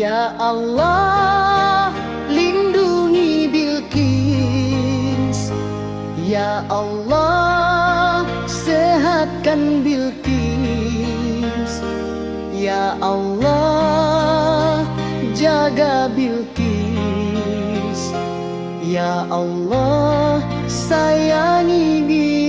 Ya Allah lindungi Bilqis. Ya Allah sehatkan Bilqis. Ya Allah jaga Bilqis. Ya Allah sayangi Bilqis